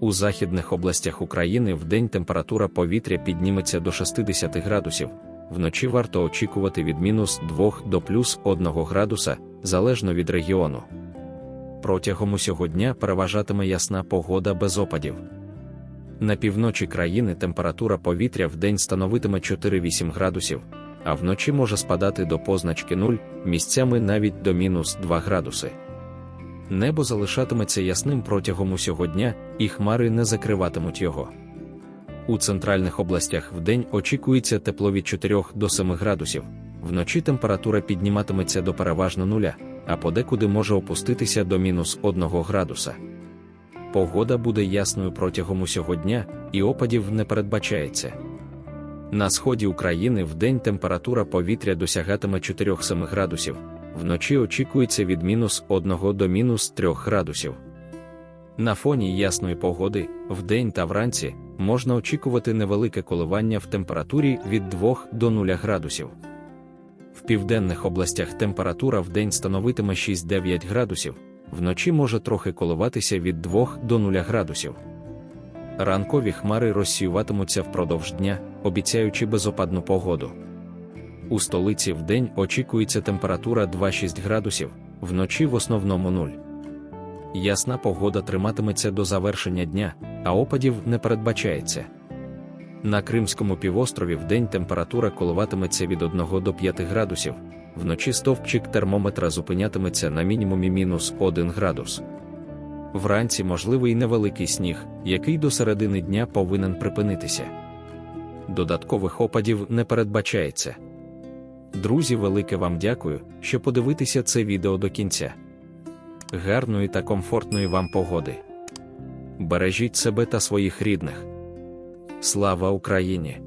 У західних областях України вдень температура повітря підніметься до 60 градусів, вночі варто очікувати від мінус 2 до плюс 1 градуса, залежно від регіону. Протягом усього дня переважатиме ясна погода без опадів. На півночі країни температура повітря вдень становитиме 4-8 градусів, а вночі може спадати до позначки 0, місцями навіть до мінус 2 градуси. Небо залишатиметься ясним протягом усього дня, і хмари не закриватимуть його. У центральних областях вдень очікується тепло від 4 до 7 градусів, вночі температура підніматиметься до переважно нуля, а подекуди може опуститися до мінус 1 градуса. Погода буде ясною протягом усього дня, і опадів не передбачається. На сході України вдень температура повітря досягатиме 4-7 градусів, вночі очікується від мінус 1 до мінус 3 градусів. На фоні ясної погоди, вдень та вранці, можна очікувати невелике коливання в температурі від 2 до 0 градусів. В південних областях температура вдень становитиме 6-9 градусів, вночі може трохи коливатися від 2 до 0 градусів. Ранкові хмари розсіюватимуться впродовж дня, обіцяючи безопадну погоду. У столиці вдень очікується температура 2-6 градусів, вночі в основному 0. Ясна погода триматиметься до завершення дня, а опадів не передбачається. На Кримському півострові вдень температура коливатиметься від 1 до 5 градусів, вночі стовпчик термометра зупинятиметься на мінімумі мінус 1 градус. Вранці можливий невеликий сніг, який до середини дня повинен припинитися. Додаткових опадів не передбачається. Друзі, велике вам дякую, що подивитеся це відео до кінця. Гарної та комфортної вам погоди. Бережіть себе та своїх рідних. Слава Україні!